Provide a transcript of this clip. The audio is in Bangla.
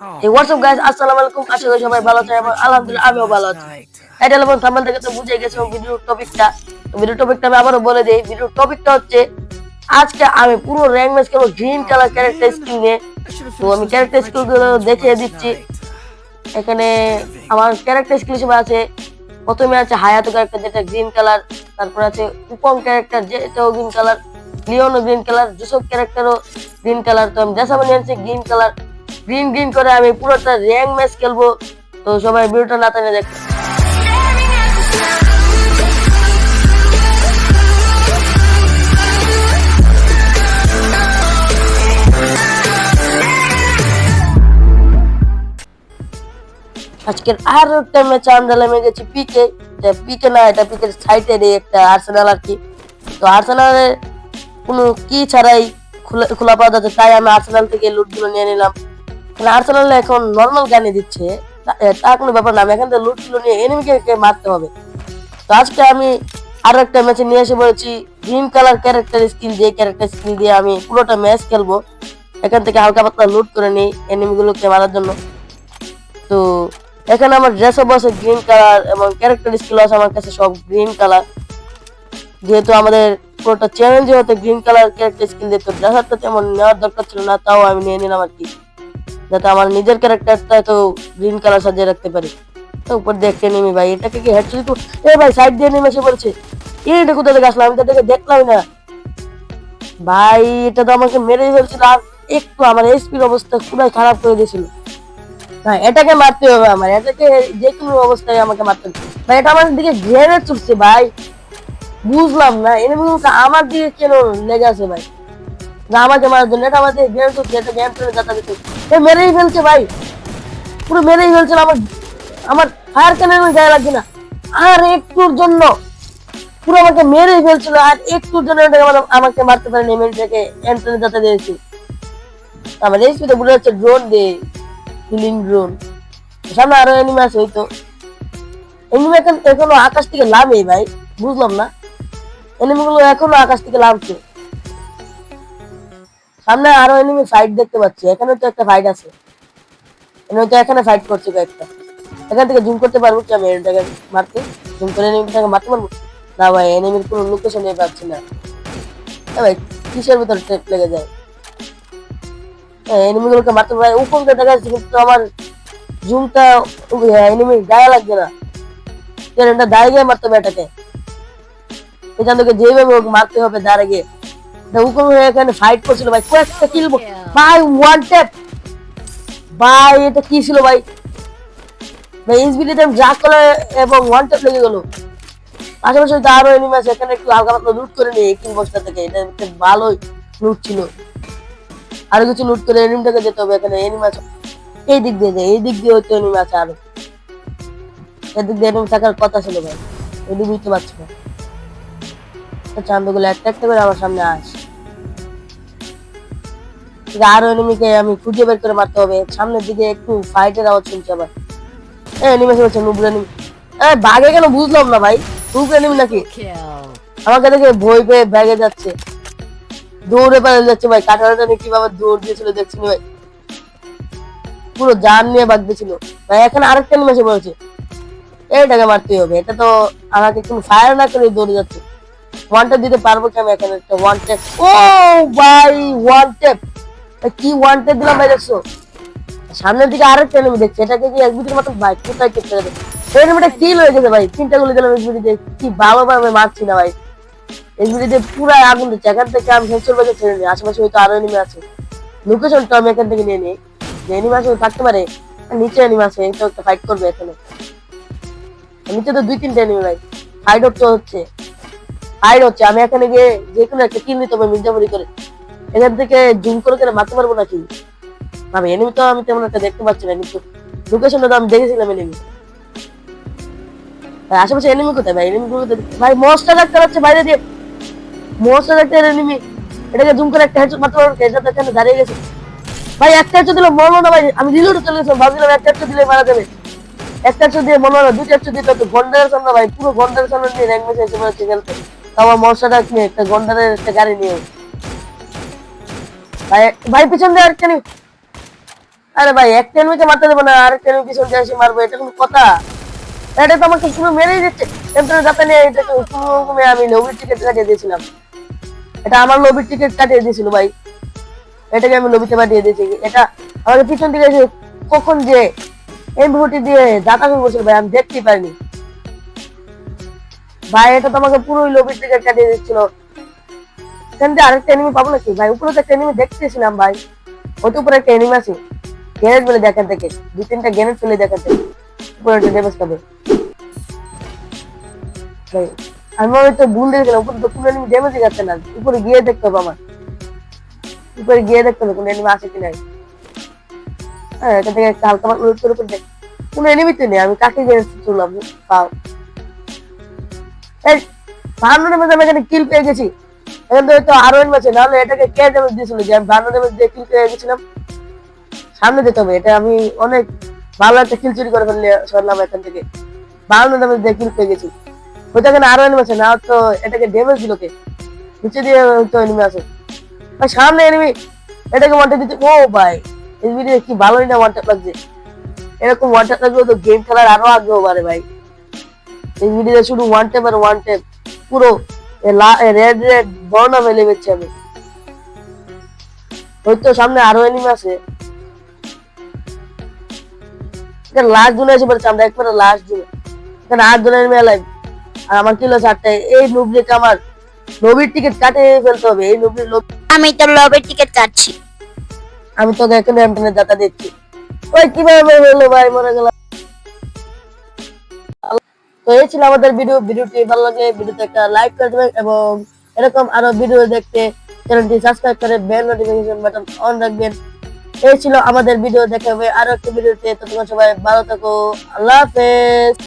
এই হোয়াটসঅ্যাপ গাইস আসসালামু আলাইকুম আশা করি সবাই ভালো আছেন এবং আলহামদুলিল্লাহ আমিও ভালো আছি। টাইটেল এবং থাম্বনেল থেকে তো বুঝে গেছো ভিডিওর টপিকটা তো ভিডিও টপিকটা আমি আবারও বলে দিই। ভিডিওর টপিকটা হচ্ছে আজকে আমি পুরো র্যাঙ্ক ম্যাচ খেলব গ্রিন কালার ক্যারেক্টার স্কিল নিয়ে। তো আমি ক্যারেক্টার স্কিলগুলো দেখিয়ে দিচ্ছি। এখানে আমার ক্যারেক্টার স্কিল হিসেবে আছে প্রথমে আছে হায়াতো ক্যারেক্টার যেটা গ্রিন কালার তারপর আছে উপং ক্যারেক্টার যেটাও গ্রিন কালার লিওনও গ্রিন কালার জুসব ক্যারেক্টারও গ্রিন কালার তো আমি দেশাবো নিয়ে আনছি গ্রিন কালার গ্রিন গ্রিন করে আমি পুরোটা র্যাঙ্ক ম্যাচ খেলব। তো সবাই ভিডিওটা না টানে দেখতে আজকের আর একটা ম্যাচ আমরা নেমে গেছি পিকে পিকে না, এটা পিকের সাইডের একটা আর্সেনাল আর কি। তো আর্সেনালের কোনো কি ছাড়াই খোলা খোলা পাওয়া যাচ্ছে, তাই আমি আর্সেনাল থেকে লুটগুলো নিয়ে নিলাম। মানে আর্সেনাল এখন নর্মাল গানে দিচ্ছে। তা- কোনো ব্যাপার না, আমি এখান থেকে লুটগুলো নিয়ে এনিমিকে মারতে হবে। তো আজকে আমি আরও একটা ম্যাচে নিয়ে এসে বলেছি গ্রিন কালার ক্যারেক্টার স্কিল যে ক্যারেক্টার স্কিল দিয়ে আমি পুরোটা ম্যাচ খেলব। এখান থেকে হালকা পাতলা লুট করে নিই এনিমিগুলোকে মারার জন্য। তো এখানে আমার ড্রেস আপ আছে গ্রিন কালার এবং ক্যারেক্টার স্কিল আছে আমার কাছে সব গ্রিন কালার যেহেতু আমাদের পুরোটা চ্যালেঞ্জ হতে গ্রিন কালার ক্যারেক্টার স্কিল দিত ড্রেস আপটা তেমন নেওয়ার দরকার ছিল না, তাও আমি নিয়ে নিলাম আর কি। যাতে আমার নিজের ক্যারেক্টারটা তো গ্রিন কালার সাজিয়ে রাখতে পারি। তো উপর দেখতে নেমি ভাই, এটাকে কি হেড তো এ ভাই সাইড দিয়ে নেমে এসে বলছে এটা কোথা থেকে আসলাম? আমি তো এটাকে দেখলাম না। ভাই, এটা তো আমাকে মেরেই ফেলছিল। আর একটু আমার এসপির অবস্থা পুরাই খারাপ করে দিয়েছিল। হ্যাঁ এটাকে মারতে হবে আমার। এটাকে যে কোনো অবস্থায় আমাকে মারতে হবে। ভাই, এটা আমার দিকে ঘেরে চুপছে ভাই। বুঝলাম না এনিমিগুলোকে আমার দিকে কেন লেগে আছে, ভাই? না আমাকে মারার জন্য, এটা আমাদের গেম চলছে এটা গেম প্লেনে যাতা দিতে এ মেরেই ফেলছে ভাই। পুরো মেরেই ফেলছে আমার আমার ফায়ার ক্যানের গায়ে লাগছে না? আর একটুর জন্য পুরো আমাকে মেরেই ফেলছিল, আর একটুর জন্য আমাকে মারতে পারেনি যাতে দিয়েছি। আমার এই যাচ্ছে ড্রোন দে হিলিং ড্রোন সামনে আরও এনিমি আছে ওই তো এনিমি এখন এখনও আকাশ থেকে লাভে ভাই, বুঝলাম না। এনিমি গুলো এখনও আকাশ থেকে লাভছে সামনে আরও এনিমি ফাইট দেখতে পাচ্ছি। এখানে তো একটা ফাইট আছে। এখানে তো এখানে ফাইট করছে কয়েকটা। এখান থেকে জুম করতে পারব কি আমি? এটাকে মারতে? জুম করে এনিমিটাকে মারতে পারব? না ভাই এনিমির কোনো লোকেশন নিয়ে পাচ্ছি না। ভাই, কিসের ভিতর টেপ লেগে যায়? এনিমি গুলোকে মারতে পারে উপরটা দেখা যাচ্ছে কিন্তু আমার জুমটা এনিমি গায়ে লাগছে না। এটা দাঁড়িয়ে গিয়ে মারতে হবে এটাকে। এখান থেকে যেভাবে মারতে হবে, দাঁড়িয়ে হয়ে এখানে ফাইট করছিল ভাই? কয়েকটা ভাই ওয়ান ট্যাপ ভাই, এটা কি ছিল ভাই? ভাই যা করে এবং ওয়ান ট্যাপ লেগে গেল। আশেপাশে তো আরও এনিমি আছে, এখানে একটু হালকা পাতলা লুট করে নিই কিল থেকে। এটা ভালোই লুট ছিল। আরও কিছু লুট করে এনিমিটাকে যেতে হবে, এখানে এনিমি আছে। এই দিক দিয়ে এই দিক দিয়ে হচ্ছে এনিমি আছে আরও। এদিক দিয়ে এনিমি থাকার কথা ছিল ভাই। এদিক বুঝতে পারছি না। চান্দগুলো একটা একটা করে আমার সামনে আস। আরও এনিমিকে আমি খুঁজে বের করে মারতে হবে। সামনের দিকে একটু ফাইটের আওয়াজ আবার। এনিমি এনিমি বাঘে কেন বুঝলাম না ভাই? এনিমি নাকি? আমাকে দেখে পেয়ে ব্যাগে যাচ্ছে। দৌড়ে যাচ্ছে ভাই। নিয়ে কীভাবে দৌড় দিয়েছিল, দেখছি ভাই। পুরো জান নিয়ে বাগ দিয়েছিল। ভাই, এখানে আরেকটা নিয়ে এসে বলেছে। এইটাকে মারতে হবে। এটা তো আমাকে ফায়ার না করে দৌড়ে যাচ্ছে। ওয়ান দিতে পারব কি আমি এখানে? একটা ওয়ান ট্যাপ ও ভাই ওয়ান কি ওয়ান ট্যাপ দিলাম ভাই দেখছ? সামনের দিকে আরেকটা এনিমি দেখছি, এটাকে কি এক বিটির মতো ভাই, কোথায় চেক করে এনিমিটা কিল হয়ে গেছে ভাই? তিনটা গুলি দিলাম এক বিটিতে কি ভালো ভাবে মারছি না ভাই। এই ভিডিওতে পুরো আগুন দিচ্ছে, এখান থেকে আমি সেন্সর বাজে ছেড়ে নিই আশেপাশে হয়তো আরও এনিমি আছে। লোকেশনটা আমি এখান থেকে নিয়ে নিই। যে এনিমি আছে থাকতে পারে নিচে এনিমি আছে এই তো একটা ফাইট করবে এখানে। নিচে তো দুই তিনটা এনিমি ভাই। ফাইট হচ্ছে হচ্ছে। ফাইট হচ্ছে, আমি এখানে গিয়ে যে কোনো একটা কিল নিতে হবে, মির্জাপুরি করে। এখান থেকে জুম করে করে মারতে পারব নাকি? আমি এনিমি তো আমি তেমন একটা দেখতে পাচ্ছি না, কিন্তু লোকেশনটা তো আমি দেখেছিলাম এনিমি আশেপাশে এনিমি কোথায় ভাই? এনিমি কোথায় ভাই মস্টার ডাক্তার হচ্ছে বাইরে দিয়ে। মস্টার ডাক্তার এনিমি এটাকে জুম করে একটা হেডশট মারতে পারব? হেডশট এখানে দাঁড়িয়ে গেছে। ভাই, একটা হেডশট দিলে মরলো না ভাই। আমি রিলোড চলে গেছিলাম, ভাবছিলাম একটা হেডশট দিলে মারা যাবে। একটা হেডশট দিয়ে মনে হলো দুটো হেডশট দিতে হতো গন্ডারের সামনে ভাই, পুরো গন্ডারের সামনে নিয়ে র্যাঙ্ক ম্যাচে এসে পড়েছে খেলতে তাও আমার নিয়ে একটা গন্ডারের একটা গাড়ি নিয়ে ভাই পিছন দিয়ে আরেকটা নিয়ে আরে ভাই, একটা এনিমিকে মারতে দেবো না, আরেকটা এনিমি পিছন দিয়ে এসে মারবো, এটা কোনো কথা। এটা তো আমাকে শুধু মেরেই দিচ্ছে। টেম্পারের যাতে নিয়ে এটা তো কোনো রকমে আমি লবির টিকিট কাটিয়ে দিয়েছিলাম। এটা আমার লবির টিকিট কাটিয়ে দিয়েছিল ভাই। এটাকে আমি লবিতে পাঠিয়ে দিয়েছি। এটা আমাকে পিছন দিকে এসে কখন যে এমভিটি দিয়ে দাতামি বলছিল ভাই, আমি দেখতেই পারিনি ভাই, এটা তো আমাকে পুরোই লবির টিকিট কাটিয়ে দিচ্ছিল এখান থেকে আরেকটা এনিমি পাবো নাকি? ভাই, উপরে তো একটা এনিমি দেখতেছিলাম ভাই। ওই তো উপরে একটা এনিমি আছে। গ্যারেজ বলে দেখেন থেকে। দু তিনটা গ্যারেজ ফেলে দেখেন থেকে। উপরে একটা ড্যামেজ পাবে। ভাই, আমি হয়তো ভুল দেখেছিলাম উপরে তো কোনো এনিমি ড্যামেজই যাচ্ছে না। উপরে গিয়ে দেখতে হবে আমার। উপরে গিয়ে দেখতে হবে কোনো এনিমি আছে কিনা হ্যাঁ এখান থেকে একটা হালকা মাত্র উপরে উপরে দেখ। কোনো এনিমি তো নেই। আমি কাকে গিয়ে চললাম পাও। এই, বাহান্ন ড্যামেজ আমি এখানে কিল পেয়ে গেছি। এটাকে কে ড্যামেজ সামনে যেতে ভালো এটাকে ড্যামেজ দিতে ও ভাই ভিডিও কি ভালোই না ওয়ান্টেড লাগছে। এরকম ওয়ান্টেড লাগলে তো গেম খেলার আরও আগ্রহ বাড়ে ভাই। এই ভিডিওতে শুধু ওয়ান টেপ আর ওয়ান টেপ পুরো রেড রেড বর্ণা ফেলে আমি। ওই তো সামনে আরও এনিমি আছে। লাস্ট জুনে এসে পড়েছে আমরা একবারে লাস্ট জুনে। এখানে আট জনের এনিমি লাইভ আর আমার কিলো চারটায় এই নুবলিকে আমার নবীর টিকিট কাটে ফেলতে হবে এই নবীর লোক আমি তো লবের টিকিট কাটছি। আমি তোকে এখানে এমটনের দাতা দিচ্ছি ওই কীভাবে হলো ভাই মরে গেল তো এই ছিল আমাদের ভিডিও ভিডিওটি ভালো লাগলে ভিডিওতে একটা লাইক করে দেবেন এবং এরকম আরও ভিডিও দেখতে চ্যানেলটি সাবস্ক্রাইব করে বেল নোটিফিকেশন বাটন অন রাখবেন। এই ছিল আমাদের ভিডিও দেখা হবে আরও একটি ভিডিওতে তোমার সবাই ভালো থাকো। আল্লাহ হাফেজ।